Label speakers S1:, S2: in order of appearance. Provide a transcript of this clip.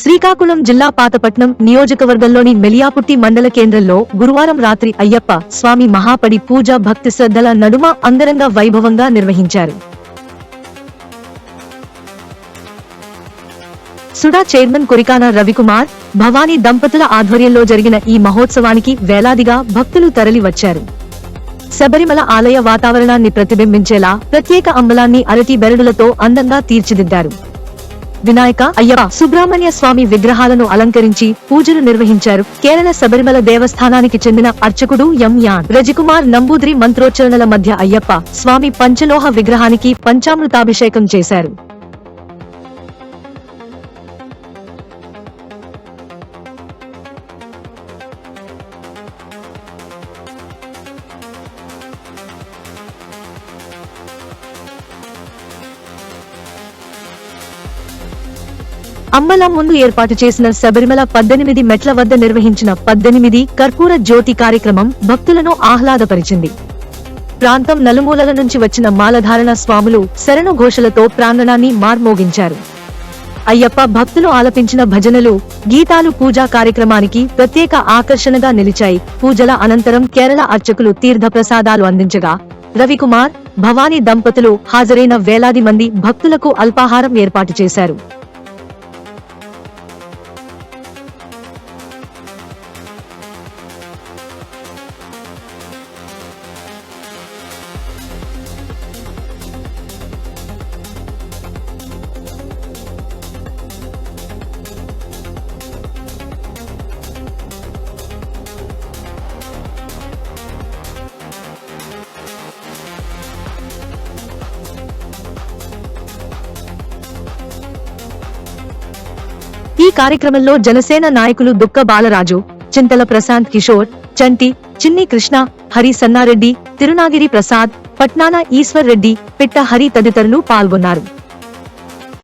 S1: శ్రీకాకుళం జిల్లా పాతపట్నం నియోజకవర్గంలోని మెలియాపుట్టి మండల కేంద్రంలో గురువారం రాత్రి అయ్యప్ప స్వామి మహాపడి పూజ భక్తి శ్రద్ధల నడుమ అంగరంగ వైభవంగా నిర్వహించారు. సుడా చైర్మన్ కురికాన రవికుమార్ భవానీ దంపతుల ఆధ్వర్యంలో జరిగిన ఈ మహోత్సవానికి వేలాదిగా భక్తులు తరలివచ్చారు శబరిమల ఆలయ వాతావరణాన్ని ప్రతిబింబించేలా ప్రత్యేక అంబలాన్ని అరటి బెరడులతో అందంగా తీర్చిదిద్దారు. వినాయక అయ్యప్ప సుబ్రహ్మణ్య స్వామి విగ్రహాలను అలంకరించి పూజలు నిర్వహించారు. కేరళ శబరిమల దేవస్థానానికి చెందిన అర్చకుడు ఎం. యాన్. రజికుమార్ నంబూద్రి మంత్రోచ్చరణల మధ్య అయ్యప్ప స్వామి పంచలోహ విగ్రహానికి పంచామృతాభిషేకం చేశారు. అమ్మల ముందు ఏర్పాటు చేసిన శబరిమల పద్దెనిమిది మెట్ల వద్ద నిర్వహించిన పద్దెనిమిది కర్పూర జ్యోతి కార్యక్రమం భక్తులను ఆహ్లాదపరిచింది. ప్రాంతం నలుమూలల నుంచి వచ్చిన మాలధారణ స్వాములు శరణు ఘోషలతో ప్రాంగణాన్ని మార్మోగించారు. అయ్యప్ప భక్తులు ఆలపించిన భజనలు గీతాలు పూజా కార్యక్రమానికి ప్రత్యేక ఆకర్షణగా నిలిచాయి. పూజల అనంతరం కేరళ అర్చకులు తీర్థప్రసాదాలు అందించగా రవికుమార్ భవానీ దంపతులు హాజరైన వేలాది మంది భక్తులకు అల్పాహారం ఏర్పాటు చేశారు. ఈ కార్యక్రమంలో జనసేన నాయకులు దుక్క బాలరాజు చింతల ప్రశాంత్ కిషోర్ చంటి చిన్ని కృష్ణ హరి సన్నారెడ్డి తిరునాగిరి ప్రసాద్ పట్నాన ఈశ్వర్ రెడ్డి పిట్ట హరి తదితరులు పాల్గొన్నారు.